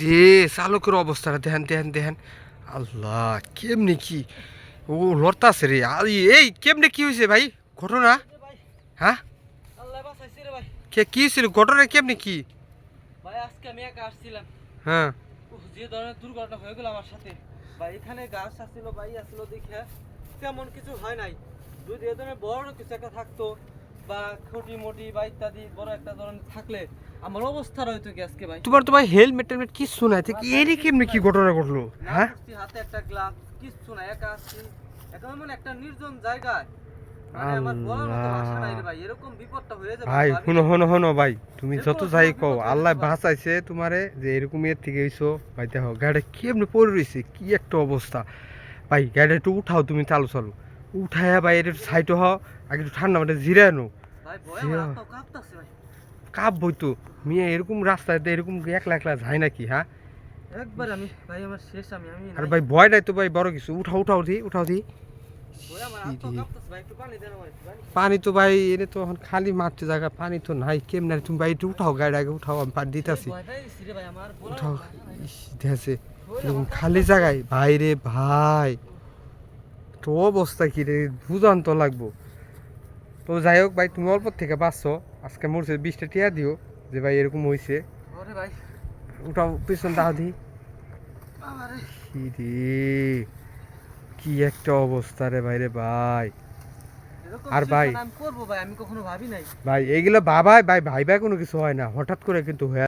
যে চালকের অবস্থাটা দেখেন দেখেন দেখেন। আল্লাহ কেমনি কি? ও লড়তাছে রে। আর এই কেমনি কি হয়েছে ভাই? ঘটনা? হ্যাঁ? কে কি ছিল ঘটনা কেমনি কি? ভাই আজকে আমি একা আসছিলাম। হ্যাঁ। যে ধরনের দুর্ঘটনা হয়ে গেল আমার সাথে। ভাই এখানে গাছ আসছিল ভাই আসছিল দেখে তেমন কিছু হয় নাই। যদি এ ধরনের বড় কিছু একটা থাকতো বা খুঁটি মুটি বা ইত্যাদি বড় একটা ধরনের থাকলে আমার অবস্থা রইতো কি আজকে ভাই? তোমার তো ভাই হেলমেট টেলমেট কিছু নাই তো এরই কেমনি কি ঘটনা ঘটলো? হ্যাঁ? হাতে একটা গ্লাস কিচ্ছু না একা আসছি এখন মানে একটা নির্জন জায়গায়। মানে ভাই শুনো শুনো শুনো ভাই তুমি যত যাই কও আল্লাহ। বাঁচাইছে তোমারে যে এরকম এর থেকে হইছো। ভাই দেখো গাড়িটা কেমনি পড়ে রয়েছে কি একটা অবস্থা। ভাই গাড়িটা একটু উঠাও তুমি চালু চালু। উঠায়া একটু সাইড হও আগে একটু ঠান্ডা জিরে আনো। কাপ বইতো মেয়ে এরকম রাস্তায় তো এরকম একলা একলা যায় নাকি হ্যাঁ একবার আমি ভাই আমার শেষ আমি আমি আর। ভাই ভয় নাই তো ভাই বড় কিছু। উঠাও উঠাও দি উঠাও দি। পানি তো ভাই এনে তো এখন খালি মাঠে জায়গা পানি তো নাই কেমন তুমি ভাই একটু উঠাও গাড়ি আগে উঠাও আমি পানি দিতেছি। উঠাও। দেখছে এরকম খালি জায়গায়। ভাই রে ভাই। তো অবস্থা কি রে? বুঝান তো লাগবো। তো যাই হোক ভাই তুমি অল্প থেকে বাঁচছো। আজকে মরছে বিশটা টিয়া দিও যে ভাই এরকম হয়েছে উঠাও পিছন দাও দি। কি রে? কি একটা অবস্থা রে ভাই রে ভাই। আর ভাই- ভাই আমি কখনো ভাবি নাই। ভাই এইগুলো বাবাই ভাই ভাই ভাই কোনো কিছু হয় না। হঠাৎ করে কিন্তু হয়ে